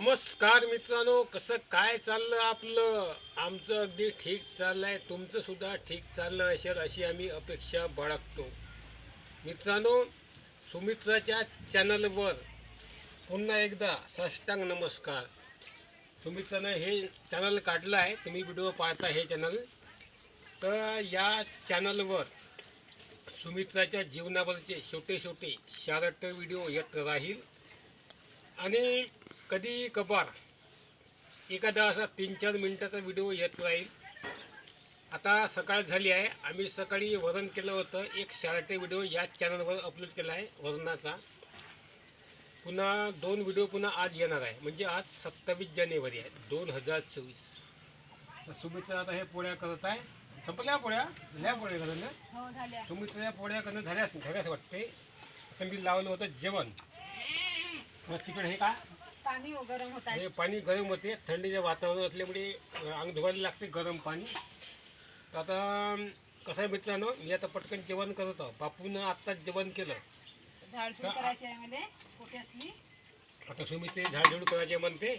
नमस्कार मित्रांनो कसं काय चाललं आपलं? आमचं अगदी ठीक चाललंय तुमचं सुद्धा ठीक चाललं असेल अशी आम्ही अपेक्षा बाळगतो. मित्रांनो सुमित्राच्या चॅनलवर पुन्हा एकदा साष्टांग नमस्कार. सुमित्रानं हे चॅनल काढलं आहे तुम्ही व्हिडिओ पाहता हे चॅनल. तर या चॅनलवर सुमित्राच्या जीवनावरचे छोटे छोटे शारट व्हिडिओ येत राहील. आणि कधी कबार एखादा असा तीन चार मिनटाचा व्हिडिओ येत राहील. आता सकाळ झाली आहे. आम्ही सकाळी वरण केलं होतं. एक शार्टे व्हिडिओ या चॅनलवर अपलोड केला आहे वरणाचा. पुन्हा दोन व्हिडिओ पुन्हा आज येणार आहे. म्हणजे आज सत्तावीस जानेवारी आहे दोन हजार चोवीस. तर सुमित्रा आता हे पोळ्या करत आहे. संपल्या पोळ्या? झाल्या पोळ्या करणं हो झाल्या. सुमित्रा या पोळ्या करणं झाल्यास झाल्यास वाटते. आता मी लावलं होतं जेवण. तिकडे हे का? पाणी हो गरम होत आहे. हे पाणी गरम होते. थंडीचे वातावरण असल्यामुळे अंग धुवायला लागते गरम पाणी. तर आता कसं आहे मित्रांनो मी आता पटकन जेवण करत आहो बापून आत्ताच जेवण केलं. झाडझूड करायची आहे मला पोट्यातली. आता सुमित्रे झाडझूड करायचे म्हणते.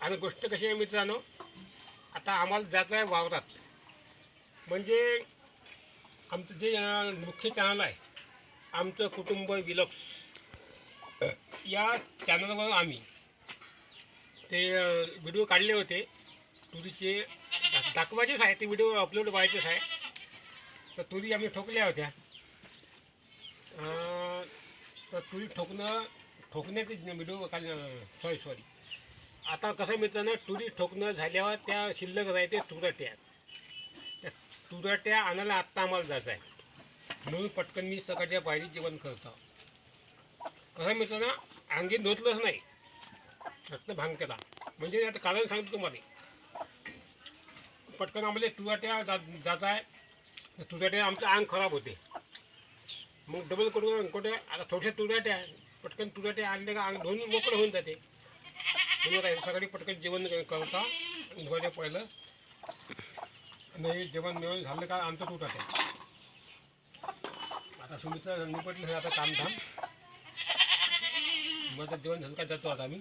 आणि गोष्ट कशी आहे मित्रांनो आता आम्हाला जायचं आहे वावरात. म्हणजे आमचं जे अं, मुख्य चॅनल आहे आमचं कुटुंब विलक्स. या चॅनलवर आम्ही ते व्हिडिओ काढले होते. तुरीचे दाखवायचेच आहे ते व्हिडिओ अपलोड व्हायचेच आहे तर तुरी आम्ही ठोकल्या होत्या. तर तुरी ठोकणं ठोकण्याचे व्हिडिओ काढ सॉरी सॉरी आता कसं मित्रांनो तुरी ठोकणं झाल्यावर त्या शिल्लक राहते तुराट्या. त्या तुरट्या आणायला आत्ता आम्हाला जायचं आहे म्हणून पटकन मी सकाळच्या पायरी जेवण करतो. कसं ना? अंगी धुतलंच नाही. फक्त भांग केला म्हणजे आता कारण सांगतो तुम्हाला. पटकन आम्हाला तुझ्या जात आहे तुराट्या आमचं अंग खराब होते. मग डबल करून कुठे आता थोड्या तुराट्या पटकन तुराट्या आणले का अंग धुवून मोकळं होऊन जाते. म्हणून सकाळी पटकन जेवण करता. धुवायच्या पहिलं. नाही जेवण मिळून झालं का आमचं तुराट्या. आता सुमित्रा निपटलं आता काम धाम मग आता जातो आता आम्ही.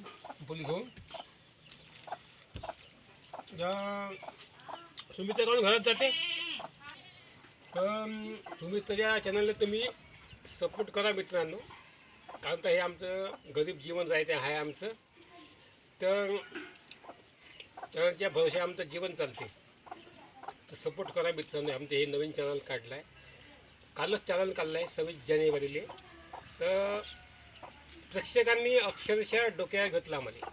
पोली घेऊन. सुमित्रा काढून घरात जाते. तर सुमित्राच्या चॅनलला तुम्ही सपोर्ट करा मित्रांनो. कारण तर हे आमचं गरीब जीवन राहते आहे आमचं. तर चॅनलच्या भरोशा आमचं जीवन चालते. तर सपोर्ट करा मित्रांनो. आमचं हे नवीन चॅनल काढलं आहे कालच चॅनल काढलं आहे सव्वीस जानेवारीला. तर प्रेक्षकांनी अक्षरशः डोक्या घेतला मला